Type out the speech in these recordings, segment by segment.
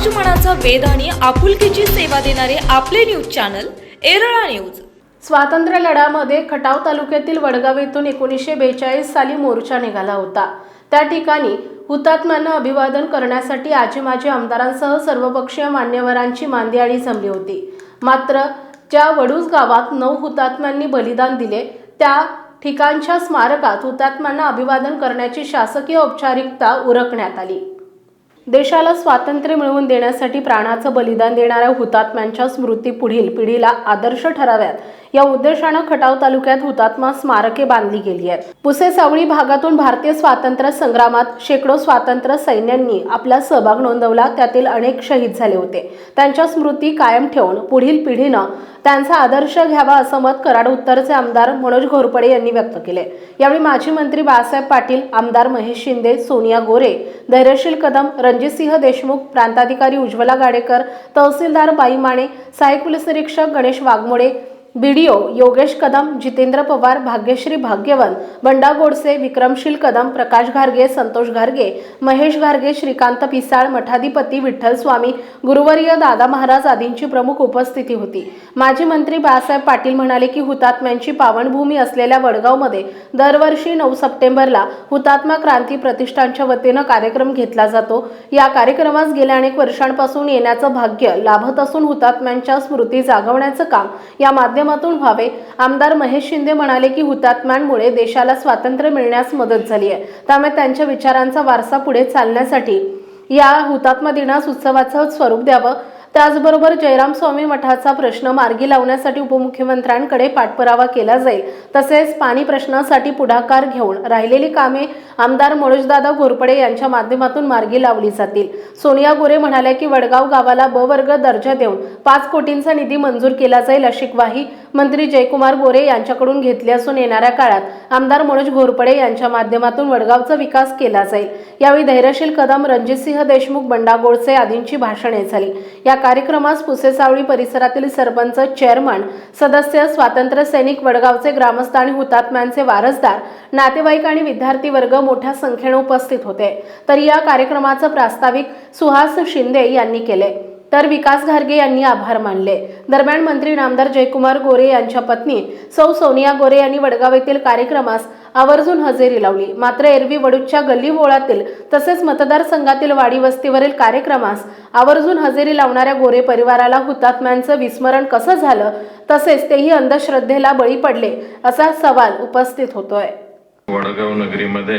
समाज मनाचा वेध आणि आपुलकीची सेवा देणारे आपले न्यूज चॅनल एरळा न्यूज. स्वातंत्र्य लढ्यामध्ये खटाव तालुक्यातील वडगाव येथून एकोणीसशे बेचाळीस साली मोर्चा निघाला होता. त्या ठिकाणी हुतात्म्यांना अभिवादन करण्यासाठी आजी माजी आमदारांसह सर्वपक्षीय मान्यवरांची मांदियाळी जमली होती. मात्र ज्या वडूज गावात नऊ हुतात्म्यांनी बलिदान दिले त्या ठिकाणच्या स्मारकात हुतात्म्यांना अभिवादन करण्याची शासकीय औपचारिकता उरकण्यात आली. देशाला स्वातंत्र्य मिळवून देण्यासाठी प्राणाचं बलिदान देणाऱ्या हुतात्म्यांच्या स्मृती पुढील पिढीला आदर्श ठराव्यात. या उद्देशानं खटाव तालुक्यात हुतात्मा स्मारके बांधली गेली आहेत. पुसे सावळी भागातून भारतीय स्वातंत्र्य संग्रामात शेकडो स्वातंत्र्य सैन्यांनी आपला सहभाग नोंदवला. त्यातील अनेक शहीद झाले होते. त्यांच्या स्मृती कायम ठेवून पुढील पिढीनं त्यांचा आदर्श घ्यावा असं मत कराड उत्तरचे आमदार मनोज घोरपडे यांनी व्यक्त केले. यावेळी माजी मंत्री बाळासाहेब पाटील आमदार महेश शिंदे सोनिया गोरे धैर्यशील कदम रणजितसिंह देशमुख प्रांताधिकारी उज्ज्वला गाडेकर तहसीलदार बाई माने सहाय्यक पोलीस निरीक्षक गणेश वाघमोडे बीडीओ योगेश कदम जितेंद्र पवार भाग्यश्री भाग्यवन बंडा गोडसे विक्रमशील कदम प्रकाश घारगे संतोष घारगे महेश घारगे श्रीकांत पिसाळ मठाधिपती विठ्ठल स्वामी गुरुवर्य दादा महाराज आदींची प्रमुख उपस्थिती होती. माजी मंत्री बाळासाहेब पाटील म्हणाले की हुतात्म्यांची पावनभूमी असलेल्या वडगावमध्ये दरवर्षी नऊ सप्टेंबरला हुतात्मा क्रांती प्रतिष्ठानच्या वतीनं कार्यक्रम घेतला जातो. या कार्यक्रमास गेल्या अनेक वर्षांपासून येण्याचं भाग्य लाभत असून हुतात्म्यांच्या स्मृती जागवण्याचं काम या माध्यमातून व्हावे. आमदार महेश शिंदे म्हणाले की हुतात्म्यांमुळे देशाला स्वातंत्र्य मिळण्यास मदत झाली आहे. त्यामुळे त्यांच्या विचारांचा वारसा पुढे चालण्यासाठी या हुतात्मा दिनास उत्सवाचं स्वरूप द्यावं. त्याचबरोबर जयराम स्वामी मठाचा प्रश्न मार्गी लावण्यासाठी उपमुख्यमंत्र्यांकडे पाठपुरावा केला जाईल. तसेच पाणी प्रश्नासाठी पुढाकार घेऊन राहिलेली कामे आमदार मनोजदादा घोरपडे यांच्या माध्यमातून मार्गी लावली जातील. सोनिया गोरे म्हणाल्या की वडगाव गावाला ब वर्ग दर्जा देऊन पाच कोटींचा निधी मंजूर केला जाईल अशी ग्वाही मंत्री जयकुमार गोरे यांच्याकडून घेतली असून येणाऱ्या काळात आमदार मनोज घोरपडे यांच्या माध्यमातून वडगावचा विकास केला जाईल. यावेळी धैर्यशील कदम रणजितसिंह देशमुख बंडागोडसे आदींची भाषणे झाली. या कार्यक्रमास पुसेसावळी परिसरातील सरपंच चेअरमन सदस्य स्वातंत्र्य सैनिक वडगावचे ग्रामस्थ आणि हुतात्म्यांचे वारसदार नातेवाईक आणि विद्यार्थी वर्ग मोठ्या संख्येने उपस्थित होते. तर या कार्यक्रमाचं प्रास्ताविक सुहास शिंदे यांनी केले. तर विकास घारगे यांनी आभार मानले. दरम्यान मंत्री नामदार जयकुमार गोरे यांच्या पत्नी सौ सोनिया गोरे यांनी वडगाव येथील कार्यक्रमास आवर्जून हजेरी लावली. मात्र एरवी वडूच्या गल्ली बोळातील तसेच मतदारसंघातील वाडी वस्तीवरील कार्यक्रमास आवर्जून हजेरी लावणाऱ्या गोरे परिवाराला हुतात्म्यांचं विस्मरण कसं झालं तसेच तेही अंधश्रद्धेला बळी पडले असा सवाल उपस्थित होतोय. वडगाव नगरीमध्ये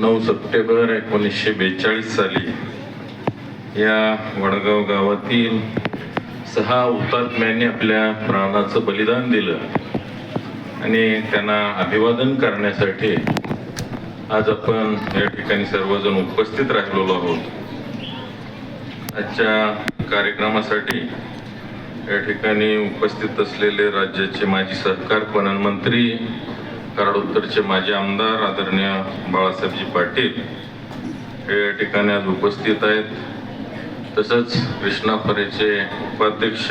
नऊ सप्टेंबर एकोणीसशे बेचाळीस साली या वडगाव गावातील सहा हुतात्म्यांनी आपल्या प्राणाचं बलिदान दिलं आणि त्यांना अभिवादन करण्यासाठी आज आपण या ठिकाणी सर्वजण उपस्थित राहिलेलो आहोत. आजच्या कार्यक्रमासाठी या ठिकाणी उपस्थित असलेले राज्याचे माजी सहकार पणन मंत्री कराड माजी आमदार आदरणीय बाळासाहेबजी पाटील हे या ठिकाणी आज उपस्थित आहेत. तसंच कृष्णा फरेचे उपाध्यक्ष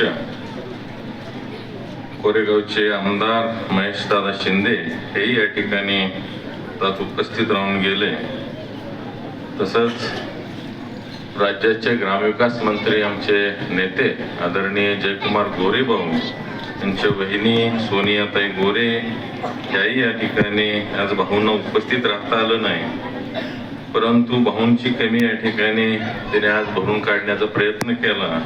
कोरेगावचे आमदार महेशदादा शिंदे हेही या ठिकाणी त्यात उपस्थित राहून गेले. तसंच राज्याचे ग्रामविकास मंत्री आमचे नेते आदरणीय जयकुमार गोरे भाऊ यांच्या बहिणी सोनियाताई गोरे याही या ठिकाणी आज भाऊंना उपस्थित राहता आलं नाही. परंतु भाऊंची कमी या ठिकाणी तिने आज भरून काढण्याचा प्रयत्न केला.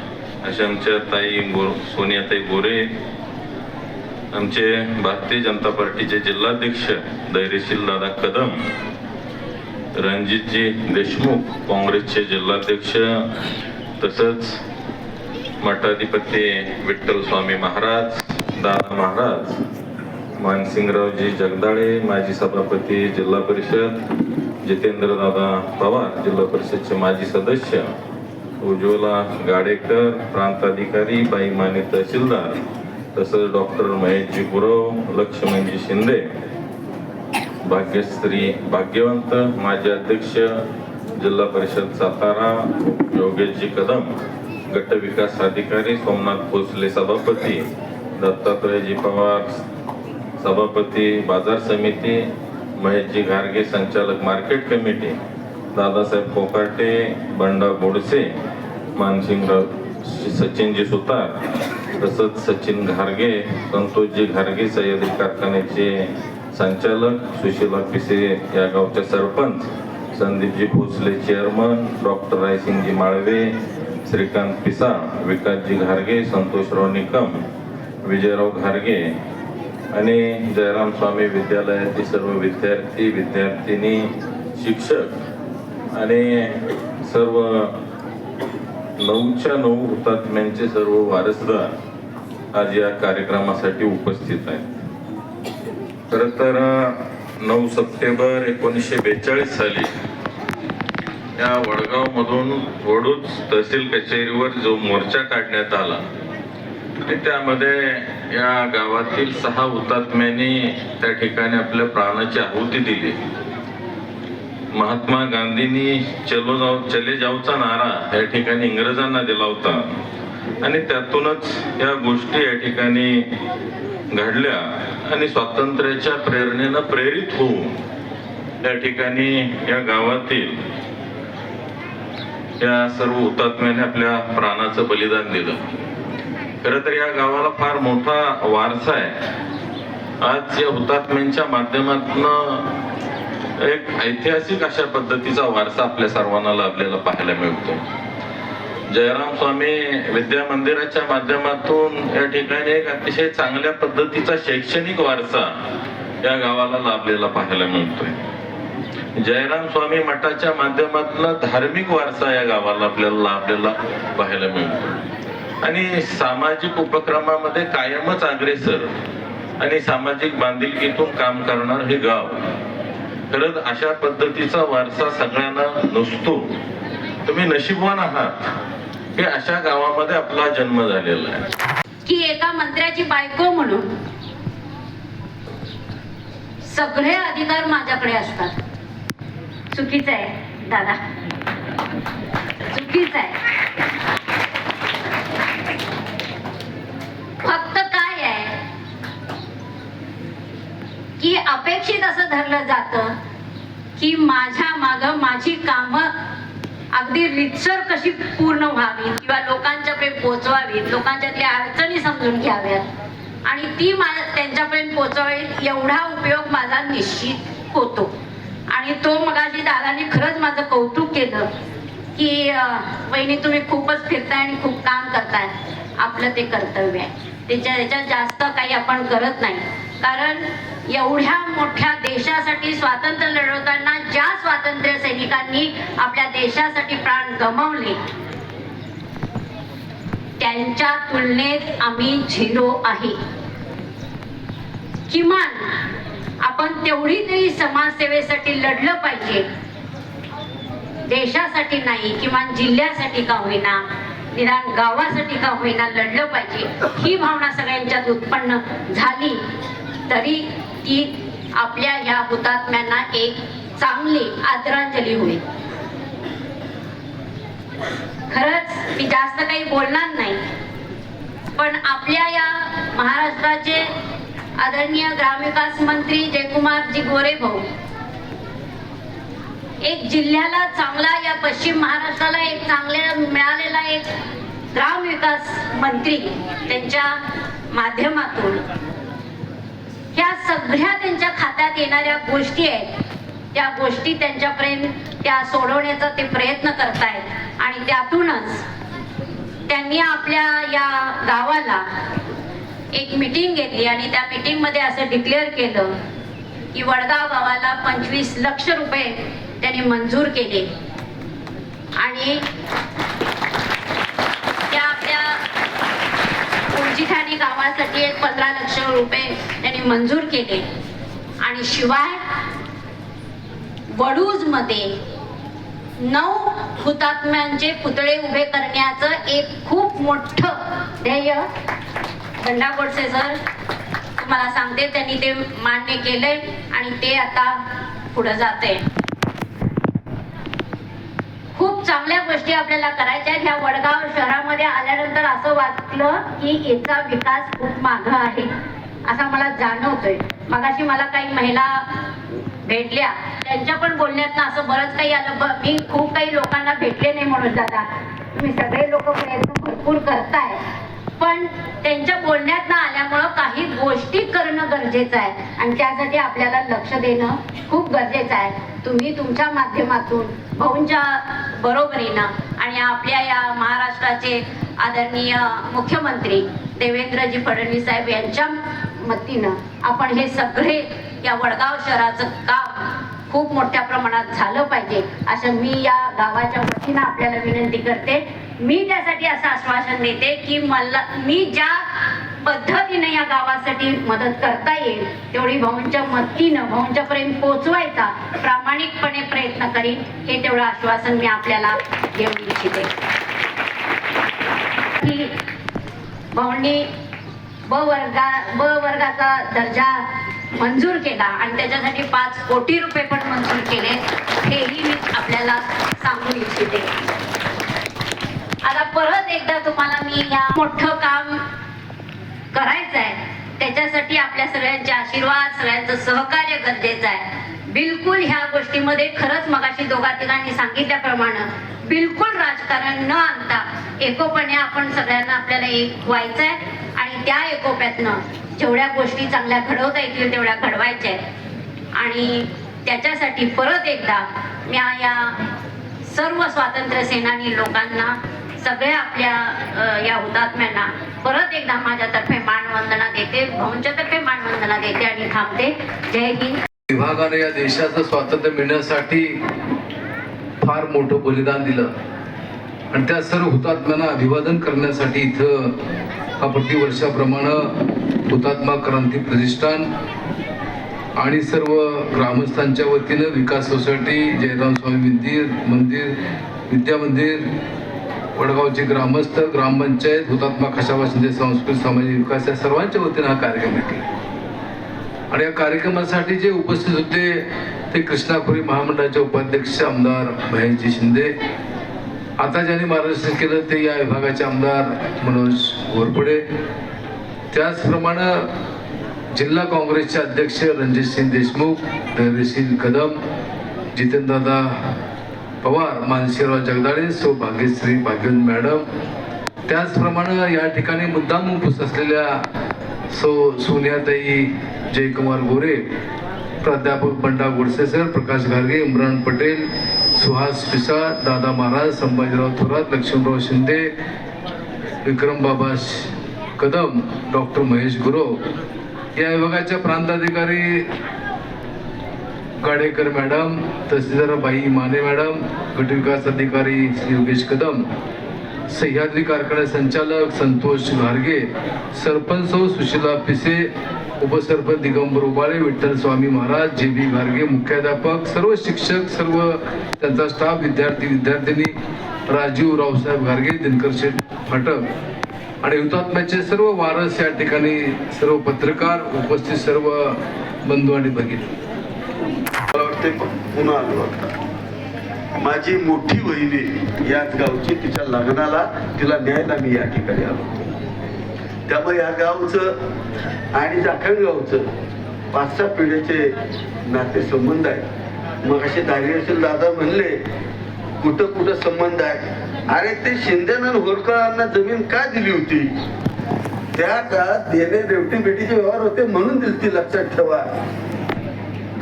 अशा आमच्या ताई गो सोनियाताई गोरे आमचे भारतीय जनता पार्टीचे जिल्हाध्यक्ष धैर्यशील दादा कदम रणजितजी देशमुख काँग्रेसचे जिल्हाध्यक्ष तसंच मठाधिपती विठ्ठल स्वामी महाराज दादा महाराज मानसिंगरावजी जगदाळे माजी सभापती जिल्हा परिषद जितेंद्र दादा पवार जिल्हा परिषदचे माजी सदस्य उज्ज्वला गाडेकर प्रांताधिकारी बाई माने तहसीलदार तसंच डॉक्टर महेशजी गुरव लक्ष्मणजी शिंदे भाग्यश्री भाग्यवंत माजी अध्यक्ष जिल्हा परिषद सातारा योगेशजी कदम गट विकास अधिकारी सोमनाथ भोसले सभापती दत्तात्रयजी पवार सभापती बाजार समिती महेशजी घारगे संचालक मार्केट कमिटी दादासाहेब कोकाटे बंडा बोडसे मानसिंगराव सचिनजी सुतार तसंच सचिन घारगे संतोषजी घारगे सह्याद्री कारखान्याचे संचालक सुशीला पिसे या गावचे सरपंच संदीपजी भोसले चेअरमन डॉक्टर रायसिंगजी माळवे श्रीकांत पिसा विकासजी घारगे संतोषराव निकम विजयराव घारगे आणि जयराम स्वामी विद्यालयाचे सर्व विद्यार्थी विद्यार्थिनी शिक्षक आणि सर्व नऊच्या नऊ हुतात्म्यांचे सर्व वारसदार आज या कार्यक्रमासाठी उपस्थित आहेत. खर तर नऊ सप्टेंबर एकोणीसशे बेचाळीस साली या वडगावमधून वडूच तहसील कचेरीवर जो मोर्चा काढण्यात आला आणि त्यामध्ये या गावातील सहा हुतात्म्यांनी त्या ठिकाणी आपल्या प्राणाची आहुती दिली. महात्मा गांधींनी चलो जाऊ चले जाऊचा नारा या ठिकाणी इंग्रजांना दिला होता. आणि त्यातूनच या गोष्टी या ठिकाणी घडल्या आणि स्वातंत्र्याच्या प्रेरणेनं प्रेरित होऊन या ठिकाणी या गावातील या सर्व हुतात्म्याने आपल्या प्राणाचं बलिदान दिलं. खरं तर या गावाला फार मोठा वारसा आहे. आज या हुतात्म्यांच्या माध्यमातून एक ऐतिहासिक अशा पद्धतीचा वारसा आपल्या सर्वांना लाभलेला पाहायला मिळतो. जयराम स्वामी विद्या मंदिराच्या माध्यमातून या ठिकाणी एक अतिशय चांगल्या पद्धतीचा शैक्षणिक वारसा या गावाला लाभलेला पाहायला मिळतोय. जयराम स्वामी मठाच्या माध्यमातून धार्मिक वारसा या गावाला आपल्याला लाभलेला पाहायला मिळतो आणि सामाजिक उपक्रमामध्ये कायमच अग्रेसर आणि सामाजिक बांधिलकीतून काम करणार हे गाव. खरंच अशा पद्धतीचा वारसा सगळ्यांना नसतो. तुम्ही नशीबवान आहात. की अशा गावामध्ये आपला जन्म झालेला आहे. की एका मंत्र्याची बायको म्हणून सगळे अधिकार माझ्याकडे असतात. चुकीचं आहे दादा चुकीचं आहे फक्त काय आहे की कदाचित असं धरलं जातं की माझ्या माग माझी कामं अगदी रितसर कशी पूर्ण व्हावी किंवा लोकांच्यापर्यंत पोचवावीत लोकांच्यातल्या अडचणी समजून घ्याव्यात. आणि ती मा त्यांच्यापर्यंत पोचवावी एवढा उपयोग माझा निश्चित होतो. आणि तो मगाशी दादाने खरंच माझं कौतुक केलं की वहिनी तुम्ही खूपच फिरताय आणि खूप काम करताय. आपलं ते कर्तव्य आहे. त्याच्या याच्यात जास्त काही आपण करत नाही. कारण एवढ्या मोठ्या देशासाठी स्वातंत्र्य लढवताना ज्या स्वातंत्र्य सैनिकांनी आपल्या देशासाठी प्राण गमावले त्यांच्या तुलनेत आम्ही झिरो आहे. किमान आपण तेवढी तरी समाजसेवेसाठी लढलं पाहिजे. देशासाठी नाही किमान जिल्ह्यासाठी का होईना निदान गावासाठी का होईना लढलं पाहिजे. ही भावना सगळ्यांच्यात उत्पन्न झाली. तरी ती आपल्या या हुतात्म्यांना एक चांगली आदरांजली होईल. खरंच मी जास्त काही बोलणार नाही पण आपल्या या महाराष्ट्राचे आदरणीय ग्रामविकास मंत्री जयकुमारजी गोरे भाऊ एक जिल्ह्याला चांगला या पश्चिम महाराष्ट्राला एक चांगल्या मिळालेला एक ग्राम विकास मंत्री त्यांच्या माध्यमातून ह्या सगळ्या त्यांच्या खात्यात येणाऱ्या गोष्टी आहेत. त्या गोष्टी त्यांच्यापर्यंत त्या सोडवण्याचा ते प्रयत्न करतायत. आणि त्यातूनच त्यांनी आपल्या या गावाला एक मीटिंग घेतली आणि त्या मिटिंगमध्ये असं डिक्लेअर केलं की वडगाव गावाला पंचवीस लक्ष रुपये त्यांनी मंजूर केले. आणि उंचीठाणी गावासाठी एक पंधरा लक्ष रुपये त्यांनी मंजूर केले. आणि शिवाय वडूजमध्ये नऊ हुतात्म्यांचे पुतळे उभे करण्याचं एक खूप मोठं ध्येय गंडा गोडसे सर तुम्हाला सांगते त्यांनी ते मान्य केले आणि ते आता पुढे जाते खूप चांगल्या गोष्टी आपल्याला करायच्या आहेत. ह्या वडगाव शहरामध्ये आल्यानंतर असं वाटलं की याचा विकास खूप मागं आहे. असा मला जाणवतोय. मगाशी मला काही महिला भेटल्या. त्यांच्या पण बोलण्यात असं बरंच काही आलं. मी खूप काही लोकांना भेटले नाही म्हणून दादा. तुम्ही सगळे लोक प्रयत्न भरपूर करताय. पण त्यांच्या बोलण्यात आल्यामुळं काही गोष्टी करणं गरजेचं आहे. आणि त्यासाठी आपल्याला लक्ष देणं खूप गरजेचं आहे. तुम्ही तुमच्या माध्यमातून भाऊंच्या बरोबरीनं आणि आपल्या या महाराष्ट्राचे आदरणीय मुख्यमंत्री देवेंद्रजी फडणवीस साहेब यांच्या मतीनं आपण हे सगळे या वडगाव शहराचं काम खूप मोठ्या प्रमाणात झालं पाहिजे असं मी या गावाच्या वतीनं आपल्याला विनंती करते. मी त्यासाठी असं आश्वासन देते की मला मी ज्या पद्धतीने या गावासाठी मदत करता येईल तेवढी भाऊंच्या मदतीनं भाऊंच्या पर्यंत पोहोचवायचा प्रामाणिकपणे प्रयत्न करीन हे तेवढं आश्वासन मी आपल्याला देऊ इच्छिते. की भाऊंनी ब वर्गा ब वर्गाचा दर्जा मंजूर केला आणि त्याच्यासाठी पाच कोटी रुपये पण मंजूर केले हेही मी आपल्याला सांगू इच्छिते. आता परत एकदा तुम्हाला मी या मोठं काम करायचं आहे त्याच्यासाठी आपल्या सगळ्यांचे आशीर्वाद सगळ्यांचं सहकार्य गरजेचं आहे. बिलकुल ह्या गोष्टीमध्ये खरंच मगाशी दोघा तिघांनी सांगितल्याप्रमाणे बिलकुल राजकारण न आणता एकोपणे आपण सगळ्यांना आपल्याला एक व्हायचं आहे आणि त्या एकोप्यातनं जेवढ्या गोष्टी चांगल्या घडवता येतील तेवढ्या घडवायच्या आहेत. आणि त्याच्यासाठी परत एकदा मी या सर्व स्वातंत्र्य सेनानी लोकांना सगळ्या आपल्या या हुतात्म्यांना परत एकदा माझ्यातर्फे मानवंदना देते भाऊंच्या मानवंदना देते आणि थांबते. जय हिंद. विभागाने या देशाचं स्वातंत्र्य मिळण्यासाठी फार मोठं बलिदान दिलं. आणि त्या सर्व हुतात्म्यांना अभिवादन करण्यासाठी इथं हा प्रतिवर्षाप्रमाणे हुतात्मा क्रांती प्रतिष्ठान आणि सर्व ग्रामस्थांच्या वतीनं विकास सोसायटी जयराम स्वामी मंदिर मंदिर विद्या मंदिर वडगावचे ग्रामस्थ ग्रामपंचायत हुतात्मा खशाबा शिंदे सांस्कृतिक सामाजिक विकास या सर्वांच्या वतीनं हा कार्यक्रम घेतला. आणि या कार्यक्रमासाठी जे उपस्थित होते ते कृष्णाखोरी महामंडळाचे उपाध्यक्ष आमदार महेशजी शिंदे. आता ज्यांनी मार्गदर्शन केलं ते या विभागाचे आमदार मनोज घोरपडे त्याचप्रमाणे जिल्हा काँग्रेसचे अध्यक्ष रणजितसिंग देशमुख धैर्यशील कदम जितेंद्रदा पवार मानशीराव जगदाळे सौ भाग्यश्री भाग्यन मॅडम. त्याचप्रमाणे या ठिकाणी मुद्दाम उपस्थित असलेल्या सो सोनियाताई जयकुमार गोरे प्राध्यापक बंडा गोडसे सर प्रकाश घारगे इम्रान पटेल सुहास पिसा दादा महाराज संभाजीराव थोरात लक्ष्मणराव शिंदे विक्रमबाबा कदम डॉक्टर महेश गुरव. या विभागाच्या प्रांताधिकारी गाडेकर मॅडम तहसीलदार बाई माने मॅडम गटविकास अधिकारी श्री योगेश कदम सह्याद्री कारखाना संचालक संतोष घारगे सरपंच सौ सुशीला पिसे उपसरपंच दिगंबर उबाळे विठ्ठल स्वामी महाराज जे बी घारगे मुख्याध्यापक सर्व शिक्षक सर्व त्यांचा स्टाफ विद्यार्थी विद्यार्थिनी राजीव रावसाहेब घारगे दिनकर शेठ फाटक. आणि हुतात्म्याचे सर्व वारस या ठिकाणी सर्व पत्रकार उपस्थित सर्व बंधू आणि भगिनी. ते पुन्हा आलो आता माझी मोठी वहिनी याच गावची तिच्या लग्नाला तिला न्यायला मी या ठिकाणी आलो. त्यामुळे या गावचं आणि जाखण गावचं पाच सहा पिढ्याचे नाते संबंध आहेत. मग असे दारियाशील दादा म्हणले कुठं कुठं संबंध आहे अरे ते शिंदेनं होरकरांना जमीन का दिली होती? त्या काळात देणे देवटी बेटीचे व्यवहार होते म्हणून दिली ती लक्षात ठेवा.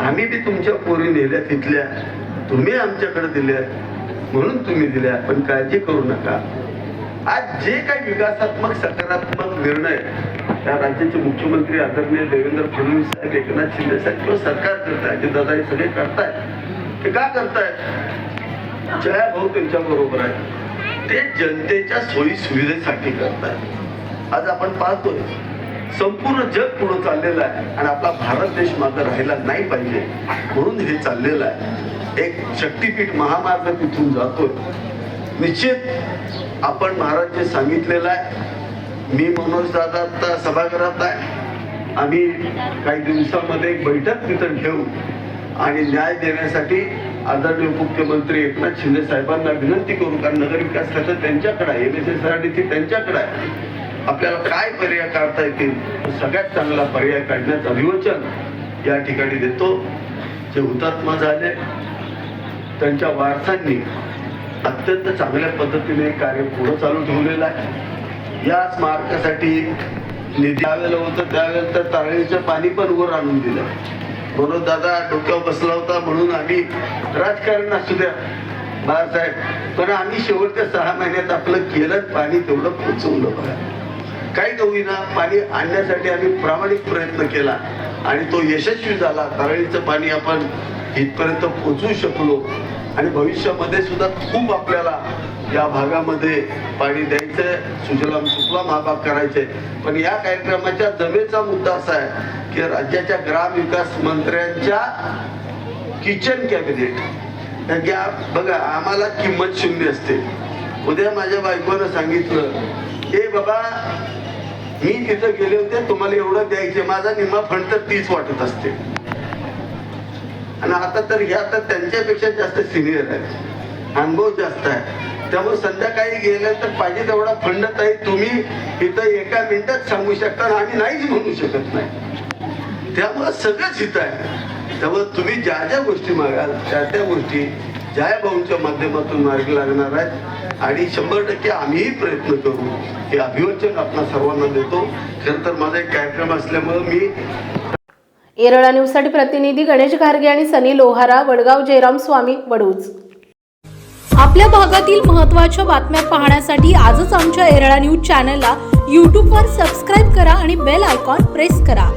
आम्ही बी तुमच्या पोरी नेल्या तिथल्या. तुम्ही आमच्याकडे दिल्या म्हणून तुम्ही दिल्या पण काळजी करू नका. आज जे काही विकासात्मक सकारात्मक निर्णय त्या राज्याचे मुख्यमंत्री आदरणीय देवेंद्र फडणवीस साहेब एकनाथ शिंदे साहेब किंवा सरकार करताय दादा हे सगळे करतायत ते का करतायत? जया भाऊ त्यांच्या बरोबर आहे. ते जनतेच्या सोयी सुविधेसाठी करतायत. आज आपण पाहतोय संपूर्ण जग पुढे चाललेलं आहे आणि आपला भारत देश मात्र राहिला नाही पाहिजे म्हणून हे चाललेलं आहे. एक शक्तीपीठ महामार्ग तिथून जातोय. निश्चित आपण महाराज जे सांगितलेलं आहे. मी मनोज दादा आता सभागृहात आहे. आम्ही काही दिवसामध्ये एक बैठक तिथं ठेवू आणि न्याय देण्यासाठी आदरणीय मुख्यमंत्री एकनाथ शिंदे साहेबांना विनंती करू कारण नगर विकास खातं त्यांच्याकडे आहे. M S S R D त्यांच्याकडे आहे. आपल्याला काय पर्याय काढता येतील? सगळ्यात चांगला पर्याय काढण्याचं अभिवचन या ठिकाणी देतो. जे हुतात्मा झाले त्यांच्या वारसांनी अत्यंत चांगल्या पद्धतीने कार्य पुढं चालू ठेवलेलं आहे. या स्मारकासाठी निधी आलेलं होतं. त्यावेळेला तर तारळीचं पाणी पण वर आणून दिलं. म्हणून दादा डोक्यावर बसला होता म्हणून आम्ही राजकारण असू द्या बाळासाहेब. पण आम्ही शेवटच्या सहा महिन्यात आपलं केलं पाणी तेवढं पोचवलं बघा. काही का होईना पाणी आणण्यासाठी आम्ही प्रामाणिक प्रयत्न केला आणि तो यशस्वी झाला. तारळीचं पाणी आपण इथपर्यंत पोचवू शकलो. आणि भविष्यामध्ये सुद्धा खूप आपल्याला या भागामध्ये पाणी द्यायचं सुजलाम सुफलाम हा भाग करायचे पण या कार्यक्रमाच्या जमेचा मुद्दा असा आहे की राज्याच्या ग्राम विकास मंत्र्यांच्या किचन कॅबिनेट. कारण बघा आम्हाला किंमत शून्य असते. उद्या माझ्या बायकोनं सांगितलं हे बाबा मी तिथं गेले होते तुम्हाला एवढं द्यायचे. माझा निम्मा फंड तर तीच वाटत असते. आणि आता तर ह्या तर त्यांच्यापेक्षा जास्त सिनियर आहे अनुभव जास्त आहे. त्यामुळे संध्याकाळी गेले तर पाहिजे तेवढा फंड ताई तुम्ही इथं एका मिनिटात सांगू शकता आणि आम्ही नाहीच म्हणू शकत नाही. त्यामुळं सगळंच हित आहे. त्यामुळे तुम्ही ज्या ज्या गोष्टी मागाल त्या त्या गोष्टी जय भाऊंच्या माध्यमातून मार्गी लागणार आहेत आणि शंभर टक्के आम्हीही प्रयत्न करू. हे अभिवचन आपणा सर्वांना देतो. खरं तर माझा एक कार्यक्रम असल्यामुळं मी येरळा न्यूजसाठी प्रतिनिधी गणेश घारगे आणि सनी लोहारा वडगाव जयराम स्वामी वडूज. आपल्या भागातील महत्त्वाच्या बातम्या पाहण्यासाठी आजच आमच्या एरळा न्यूज चॅनलला यूट्यूबवर सबस्क्राईब करा आणि बेल आयकॉन प्रेस करा.